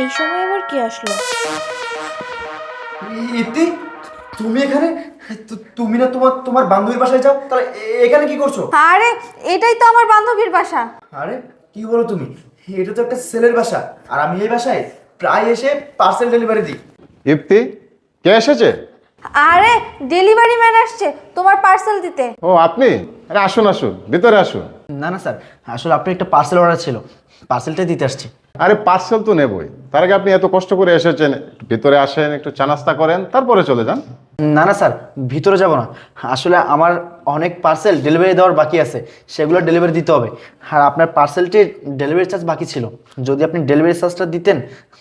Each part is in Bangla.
এই সময় আবার কি আসলো? ইতি তুমি এখানে? তু- তুমি না তোমার তোমার বান্ধবীর বাসায় যাও তাহলে এ- এখানে কি করছ? আরে এটাই তো আমার বান্ধবীর বাসা। আরে কি বলো তুমি? এটা তো একটা সেলের বাসা আর আমি এই বাসায় প্রায় এসে পার্সেল ডেলিভারি দিই। ইপ্তি কে এসেছে? আরে ডেলিভারি ম্যান আসছে তোমার পার্সেল দিতে। ও আপনি? আরে আসুন আসুন ভিতরে আসুন। না না স্যার আসলে আপনি একটা পার্সেল অর্ডার ছিল। পার্সেলটা দিতে আসছি। আরে পার্সেল তো নেবই। তার আগে আপনি এত কষ্ট করে এসেছেন ভিতরে আসেন একটু চা নাস্তা করেন তারপরে চলে যান। না না স্যার ভিতরে যাব না। আসলে আমার অনেক পার্সেল ডেলিভারি দেওয়ার বাকি আছে সেগুলো ডেলিভারি দিতে হবে। আর আপনার পার্সেলটির ডেলিভারি চার্জ বাকি ছিল। যদি আপনি ডেলিভারি চার্জটা দিতেন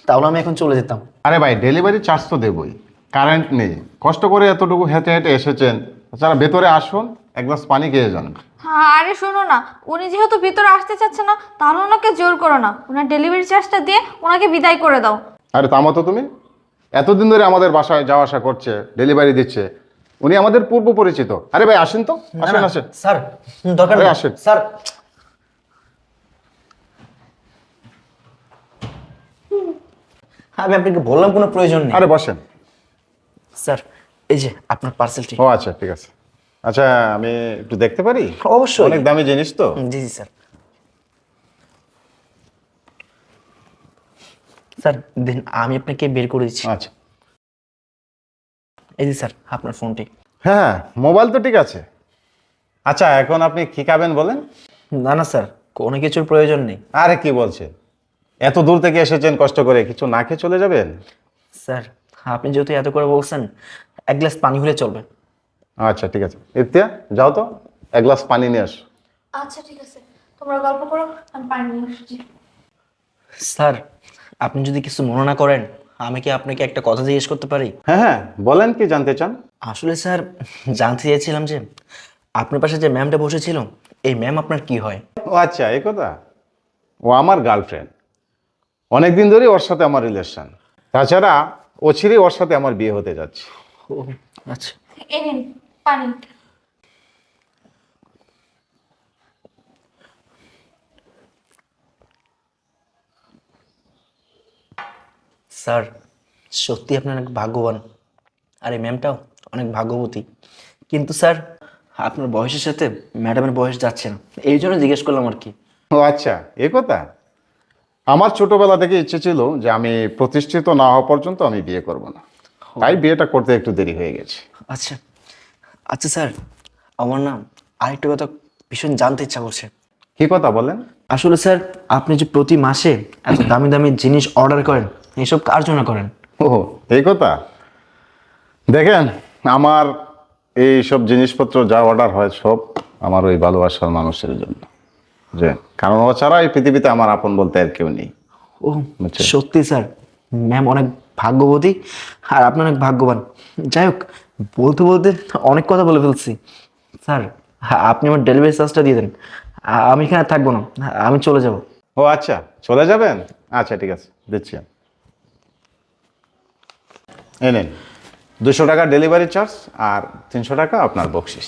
তাহলে আমি এখন চলে যেতাম। আরে ভাই ডেলিভারি চার্জ তো দেবই কারেন্ট নেই। কষ্ট করে এতটুকু হেঁটে হেঁটে এসেছেন তাছাড়া ভেতরে আসুন এক গ্লাস পানি খেয়ে যান। হ্যাঁ আরে শোনো না উনি যেহেতু ভিতরে আসতে চাচ্ছে না তাহলে ওনাকে জোর করো না। ওনার ডেলিভারি চার্জটা দিয়ে ওনাকে বিদায় করে দাও। আরে তামো তো তুমি? এতদিন ধরে আমাদের বাসায় যাওয়া আসা করছে ডেলিভারি দিচ্ছে। উনি আমাদের পূর্ব পরিচিত। আরে ভাই আসেন তো। আসেন আসেন। স্যার দরকার নেই। আসেন। স্যার। আমি আপনাকে বললাম কোনো প্রয়োজন নেই। আরে বসেন। স্যার এই যে আপনার পার্সেলটি ও আচ্ছা ঠিক আছে। আচ্ছা আমি একটু দেখতে পারি? অবশ্যই। অনেক দামি জিনিস তো। জি জি স্যার। স্যার দিন আমি আপনাকে বের করে দিচ্ছি। আচ্ছা। এই যে স্যার আপনার ফোনটি। হ্যাঁ মোবাইল তো ঠিক আছে। আচ্ছা এখন আপনি কি খাবেন বলেন? না না স্যার কোনো কিছুর প্রয়োজন নেই। আরে কি বলছে এত দূর থেকে এসেছেন কষ্ট করে কিছু না খেয়ে চলে যাবেন? স্যার আপনি যেহেতু এত করে বলছেন এক গ্লাস পানি হলে চলবে। আচ্ছা ঠিক আছে। ইতিয়া যাও তো এক গ্লাস পানি নিয়ে আস। আচ্ছা ঠিক আছে। তোমরা গল্প করো আমি পানি নিয়ে আসছি। স্যার আপনি যদি কিছু মনে না করেন আমি কি আপনাকে একটা কথা জিজ্ঞেস করতে পারি? হ্যাঁ হ্যাঁ বলেন কি জানতে চান? আসলে স্যার জানতে চেয়েছিলাম যে আপনার পাশে যে ম্যামটা বসেছিল এই ম্যাম আপনার কি হয়? ও আচ্ছা এই কথা। ও আমার গার্লফ্রেন্ড। অনেক দিন ধরেই ওর সাথে আমার রিলেশন। তাছাড়া ও ছিঁড়ে ওর সাথে আমার বিয়ে হতে যাচ্ছে। ও আচ্ছা। এই নিন পানি। স্যার সত্যি আপনি অনেক ভাগ্যবান। আর এই ম্যামটাও অনেক ভাগ্যবতী। কিন্তু স্যার আপনার বয়সের সাথে ম্যাডামের বয়স যাচ্ছে না। এই জন্য জিজ্ঞেস করলাম আর কি। ও আচ্ছা এ কথা? আমার ছোটবেলা থেকে ইচ্ছে ছিল যে আমি প্রতিষ্ঠিত না হওয়া পর্যন্ত আমি বিয়ে করব না। তাই বিয়েটা করতে একটু দেরি হয়ে গেছে। আচ্ছা আচ্ছা স্যার আমার নাম আরেকটা কথা ভীষণ জানতে ইচ্ছা করছে। কি কথা বলেন? আসলে স্যার আপনি যে প্রতি মাসে এত দামি দামি জিনিস অর্ডার করেন এসব কার জন্য করেন? ও এই কথা? দেখেন আমার এই সব জিনিসপত্র যা অর্ডার হয় সব আমার ওই ভালোবাসার মানুষের জন্য। যে কারণ ও ছাড়া এই পৃথিবীতে আমার আপন বলতে আর কেউ নেই। ও। সত্যি স্যার ম্যাম অনেক ভাগ্যবতী আর আপনি অনেক ভাগ্যবান। যাই হোক বলতে বলতে অনেক কথা বলে ফেলছি। স্যার আপনি আমার ডেলিভারি চার্জটা দিয়ে দেন। আমি এখানে থাকব না। আমি চলে যাব। ও আচ্ছা। চলে যাবেন? আচ্ছা ঠিক আছে। দিচ্ছি আমি। নেন। দুশো টাকা ডেলিভারি চার্জ আর তিনশো টাকা আপনার বকশিস।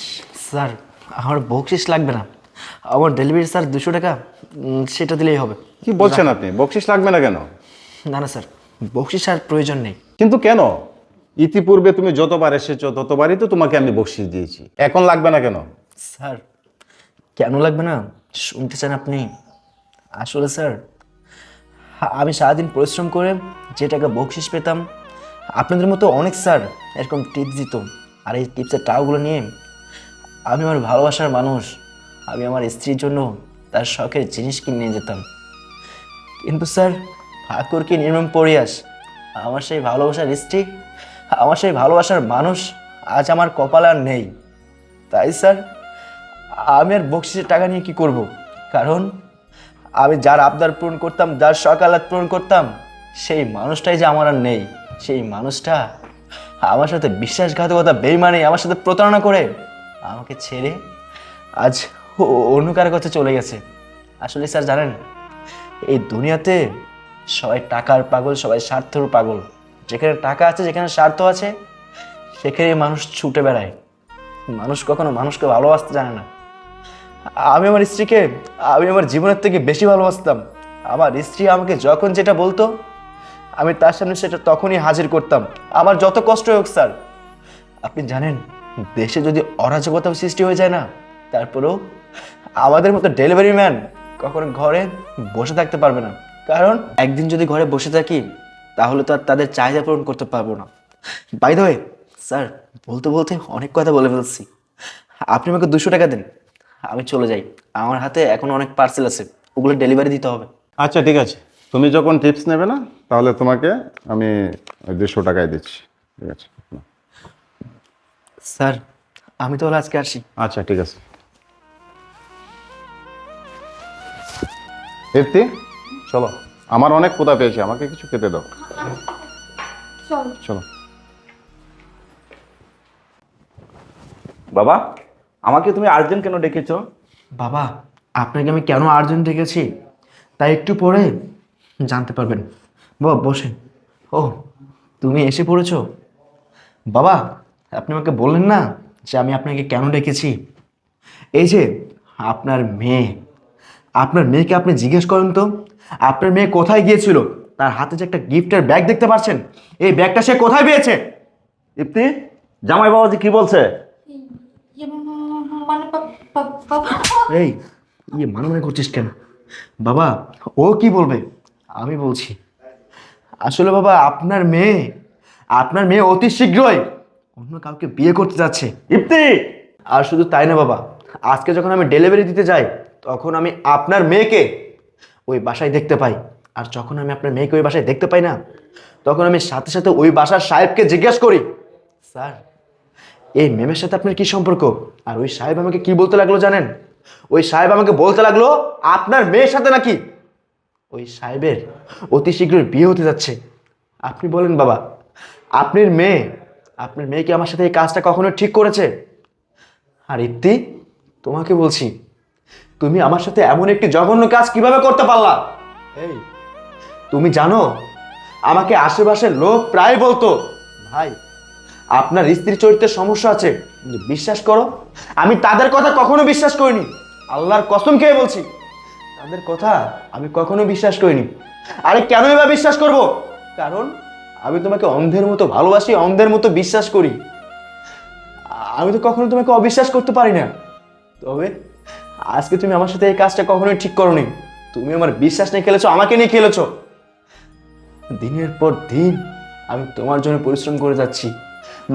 স্যার আমার বকশিস লাগবে না। আমার ডেলিভারি চার্জ দুশো টাকা সেটা দিলেই হবে। কি বলছেন আপনি? বকশিস লাগবে না কেন? না না স্যার। বকশিস আর প্রয়োজন নেই। কিন্তু কেন? ইতিপূর্বে তুমি যতবার এসেছ ততবারই তো তোমাকে আমি বকশিস দিয়েছি। এখন লাগবে না কেন? স্যার কেন লাগবে না? শুনতে চান আপনি? আসলে স্যার আমি সারাদিন পরিশ্রম করে যে টাকা বকশিস পেতাম আপনাদের মতো অনেক স্যার এরকম টিপস দিত। আর এই টিপসের টাকাগুলো নিয়ে আমি আমার ভালোবাসার মানুষ আমি আমার স্ত্রীর জন্য তার শখের জিনিস কিনে নিয়ে যেতাম। কিন্তু স্যার ঠাকুর কি নির্মম পরিয়াস আমার সেই ভালোবাসার স্ত্রী, আমার সেই ভালোবাসার মানুষ আজ আমার কপাল আর নেই। তাই স্যার, আমি আর বকশিসের টাকা নিয়ে কি করব? কারণ আমি যার আবদার পূরণ করতাম, যার সকালাত পূরণ করতাম, সেই মানুষটাই যে আমার আর নেই। সেই মানুষটা আমার সাথে বিশ্বাসঘাতকতা, বেইমানি, আমার সাথে প্রতারণা করে আমাকে ছেড়ে আজ অন্য কারও কাছে চলে গেছে। আসলে স্যার জানেন, এই দুনিয়াতে সবাই টাকার পাগল, সবাই স্বার্থর পাগল। যেখানে টাকা আছে, যেখানে স্বার্থ আছে সেখানে মানুষ ছুটে বেড়ায়। মানুষ কখনো মানুষকে ভালোবাসতে জানে না। আমি আমার স্ত্রীকে, আমি আমার জীবনের থেকে বেশি ভালোবাসতাম। আমার স্ত্রী আমাকে যখন যেটা বলতো, আমি তার সামনে সেটা তখনই হাজির করতাম। আমার যত কষ্ট হোক, স্যার। আপনি জানেন, দেশে যদি অরাজকতা সৃষ্টি হয়ে যায় না, তারপরেও আমাদের মতো ডেলিভারি ম্যান কখনো ঘরে বসে থাকতে পারবে না। কারণ একদিন যদি ঘরে বসে থাকি তাহলে তো আর তাদের চাহিদা পূরণ করতে পারব না। বাই দ্য ওয়ে স্যার বলতে বলতে অনেক কথা বলে ফেলছি। আপনি আমাকে দুশো টাকা দেন আমি চলে যাই। আমার হাতে এখন অনেক পার্সেল আছে ওগুলো ডেলিভারি দিতে হবে। আচ্ছা ঠিক আছে। তুমি যখন টিপস নেবে না তাহলে তোমাকে আমি দেড়শো টাকায় দিচ্ছি। ঠিক আছে স্যার আমি তাহলে আজকে আসি। আচ্ছা ঠিক আছে। এফতি চলো। আমার অনেক কোথা পেয়েছে আমাকে কিছু খেতে দাও। চলো। বাবা আমাকে তুমি আর্জেন্ট কেন ডেকেছো? বাবা আপনাকে আমি কেন আর্জেন্ট ডেকেছি? তাই একটু পরে জানতে পারবেন। বাবা বসেন। ও তুমি এসে পড়েছো? বাবা আপনি আমাকে বললেন না যে আমি আপনাকে কেন ডেকেছি? এই যে আপনার মেয়ে। আপনার মেয়েকে আপনি জিজ্ঞেস করেন তো। আপনার মেয়ে কোথায় গিয়েছিল? তার হাতে যে একটা গিফটের ব্যাগ দেখতে পাচ্ছেন? এই ব্যাগটা সে কোথায় পেয়েছে? ইপ্তি জামাই বাবাজি কি বলছে? ইয়ে, উম, মানে এই ইয়ে মানে মনে করছিস কেন? বাবা ও কি বলবে? আমি বলছি আসলে বাবা আপনার মেয়ে আপনার মেয়ে অতি শীঘ্রই অন্য কাউকে বিয়ে করতে যাচ্ছে। ইপ্তি! আর শুধু তাই না বাবা আজকে যখন আমি ডেলিভারি দিতে যাই তখন আমি আপনার মেয়েকে ওই বাসায় দেখতে পাই। আর যখন আমি আপনার মেয়েকে ওই বাসায় দেখতে পাই না, তখন আমি সাথে সাথে ওই বাসার সাহেবকে জিজ্ঞেস করি, স্যার, এই মেমের সাথে আপনার কি সম্পর্ক? আর ওই সাহেব আমাকে কি বলতে লাগল জানেন? ওই সাহেব আমাকে বলতে লাগল, আপনার মেয়ের সাথে নাকি? ওই সাহেবের অতি শীঘ্রই বিয়ে হতে যাচ্ছে। আপনি বলেন বাবা, আপনার মেয়ে আপনার মেয়ে কি আমার সাথে এই কাজটা কখনো ঠিক করেছে? আর ইত্তি তোমাকে বলছি তুমি আমার সাথে এমন একটি জঘন্য কাজ কীভাবে করতে পারলা? এই। তুমি জানো আমাকে আশেপাশের লোক প্রায় বলতো ভাই আপনার স্ত্রী চরিত্রের সমস্যা আছে কিন্তু বিশ্বাস করো আমি তাদের কথা কখনো বিশ্বাস করিনি। আল্লাহর কসম খেয়ে বলছি তাদের কথা আমি কখনো বিশ্বাস করিনি। আরে কেন এবার বিশ্বাস করব? কারণ আমি তোমাকে অন্ধের মতো ভালোবাসি অন্ধের মতো বিশ্বাস করি। আমি তো কখনো তোমাকে অবিশ্বাস করতে পারি না। তবে আজকে তুমি আমার সাথে এই কাজটা কখনোই ঠিক করোনি। তুমি আমার বিশ্বাস নিয়ে খেলেছো, আমাকে নিয়ে খেলেছো। দিনের পর দিন আমি তোমার জন্য পরিশ্রম করে যাচ্ছি।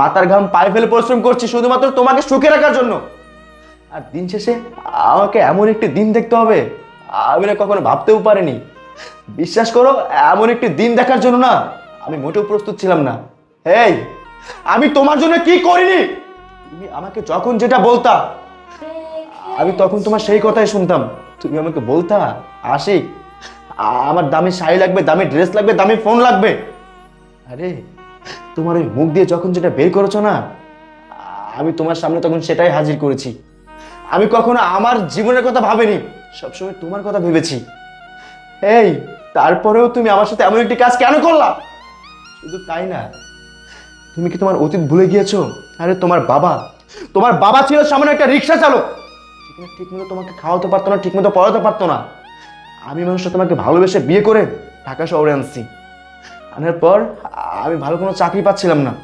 মাথার ঘাম পায়ে ফেলে পরিশ্রম করছি শুধুমাত্র তোমাকে সুখে রাখার জন্য। আর দিন শেষে আমাকে এমন একটি দিন দেখতে হবে, আমি না কখনো ভাবতেও পারিনি। বিশ্বাস করো, এমন একটি দিন দেখার জন্য না, আমি মোটেও প্রস্তুত ছিলাম না। এই আমি তোমার জন্য কি করিনি? তুমি আমাকে যখন যেটা বলতা আমি তখন তোমার সেই কথাই শুনতাম। তুমি আমাকে বলতা, আশিক আমার দামি শাড়ি লাগবে, দামি ড্রেস লাগবে, দামি ফোন লাগবে। আরে, তোমার ওই মুখ দিয়ে যখন যেটা বের করেছ না, আমি তোমার সামনে তখন সেটাই হাজির করেছি। আমি কখনো আমার জীবনের কথা ভাবিনি, সবসময় তোমার কথা ভেবেছি। এই, তারপরেও তুমি আমার সাথে এমন একটি কাজ কেন করলা? শুধু তাই না, তুমি কি তোমার অতীত ভুলে গিয়েছো? আরে, তোমার বাবা তোমার বাবা ছিল সামনে একটা রিক্সা চালক ঠিক ঠিকমতো তোমাকে খাওয়াতে পারতো না, ঠিকমতো পড়াতে পারতো না। আমি মানুষটা তোমাকে ভালোবেসে বিয়ে করে ঢাকা শহরে আনছি। আনার পর আমি ভালো কোনো চাকরি পাচ্ছিলাম না।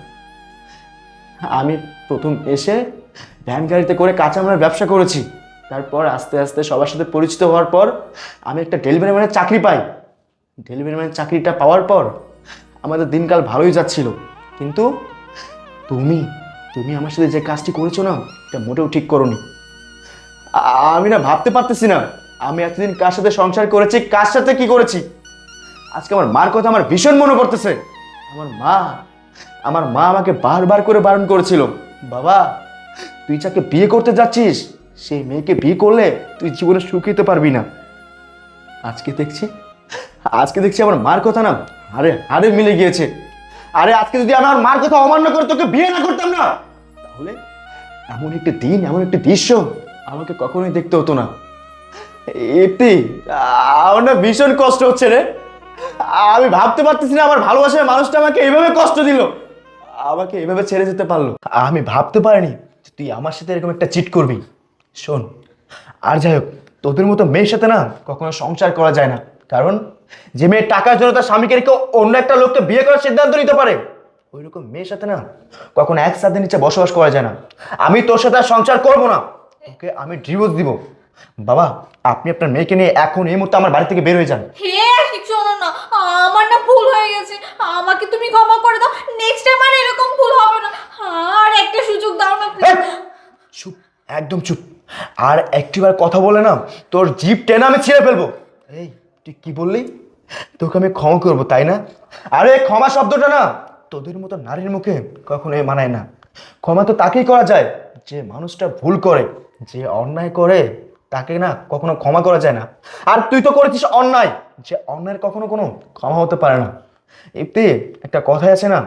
আমি প্রথম এসে ভ্যান গাড়িতে করে কাঁচামালের ব্যবসা করেছি। তারপর আস্তে আস্তে সবার সাথে পরিচিত হওয়ার পর আমি একটা ডেলিভারি ম্যানের চাকরি পাই। ডেলিভারি ম্যানের চাকরিটা পাওয়ার পর আমাদের দিনকাল ভালোই যাচ্ছিল। কিন্তু তুমি তুমি আমার সাথে যে কাজটি করেছ না, এটা মোটেও ঠিক করোনি। আ- আমি না ভাবতে পারতেছি না। আমি এতদিন কার সাথে সংসার করেছি, কার সাথে কি করেছি? আজকে আমার মার কথা আমার ভীষণ মনে পড়তেছে। আমার মা আমার মা আমাকে বারবার করে বারণ করেছিল। বাবা, তুই যাকে বিয়ে করতে যাচ্ছিস, সেই মেয়েকে বিয়ে করলে তুই জীবনে সুখ হতে পারবি না। আজকে দেখছি আজকে দেখছি আমার মার কথা না আরে আরে মিলে গিয়েছে। আরে, আজকে যদি আমি আমার মার কথা অমান্য করে তোকে বিয়ে না করতাম না, তাহলে এমন একটি দিন, এমন একটি দৃশ্য আমাকে কখনোই দেখতে হতো না। এটি আমার না ভীষণ কষ্ট হচ্ছে রে। আমি ভাবতে পারতেছি না আমার ভালোবাসার মানুষটা আমাকে এইভাবে কষ্ট দিল। আমাকে এইভাবে ছেড়ে যেতে পারল। আমি ভাবতে পারিনি তুই আমার সাথে এরকম একটা চিট করবি। শোন, আর যাই হোক, তোদের মতো মেয়ের সাথে না কখনো সংসার করা যায় না। কারণ যে মেয়ে টাকার জন্য তার স্বামীকে রেখে অন্য একটা লোককে বিয়ে করার সিদ্ধান্ত নিতে পারে ওই রকম মেয়ের সাথে না কখনো একসাথে নিচে বসবাস করা যায় না। আমি তোর সাথে আর সংসার করব না। ওকে আমি ডিভোর্স দিব। বাবা আপনি আপনার মেয়েকে নিয়ে এখন এই মুহূর্তে আমার বাড়ি থেকে বের হয়ে যান। হে শোনো না। আমার না ভুল হয়ে গেছে। আমাকে তুমি ক্ষমা করে দাও। নেক্সট টাইম আর এরকম ভুল হবে না। আর একটা সুযোগ দাও না চুপ একদম চুপ। আর একটিবার কথা বলে না তোর জিপ টেনে আমি ছিঁড়ে ফেলব। এই তুই কি বললি? তোকে আমি ক্ষমা করব তাই না? আরে ক্ষমা শব্দটা না। তোদের মতো নারীর মুখে কখনোই মানায় না। ক্ষমা তো তাকেই করা যায়। যে মানুষটা ভুল করে। যে অন্যায় করে তাকে না কখনো ক্ষমা করা যায় না। আর তুই তো করেছিস অন্যায়। যে অন্যায়ের কখনো কোনো ক্ষমা হতে পারে না। এতে একটা কথাই আছে না,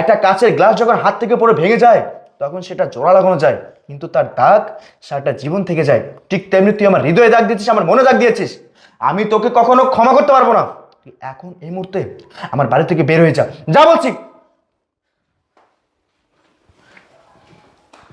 একটা কাচের গ্লাস যখন হাত থেকে পড়ে ভেঙে যায়, তখন সেটা জোড়া লাগানো যায়, কিন্তু তার দাগ সারাটা জীবন থেকে যায়। ঠিক তেমনি তুই আমার হৃদয়ে দাগ দিয়েছিস, আমার মনে দাগ দিয়েছিস। আমি তোকে কখনো ক্ষমা করতে পারব না। তুই এখন এই মুহূর্তে আমার বাড়ি থেকে বের হয়ে যা। যা বলছি।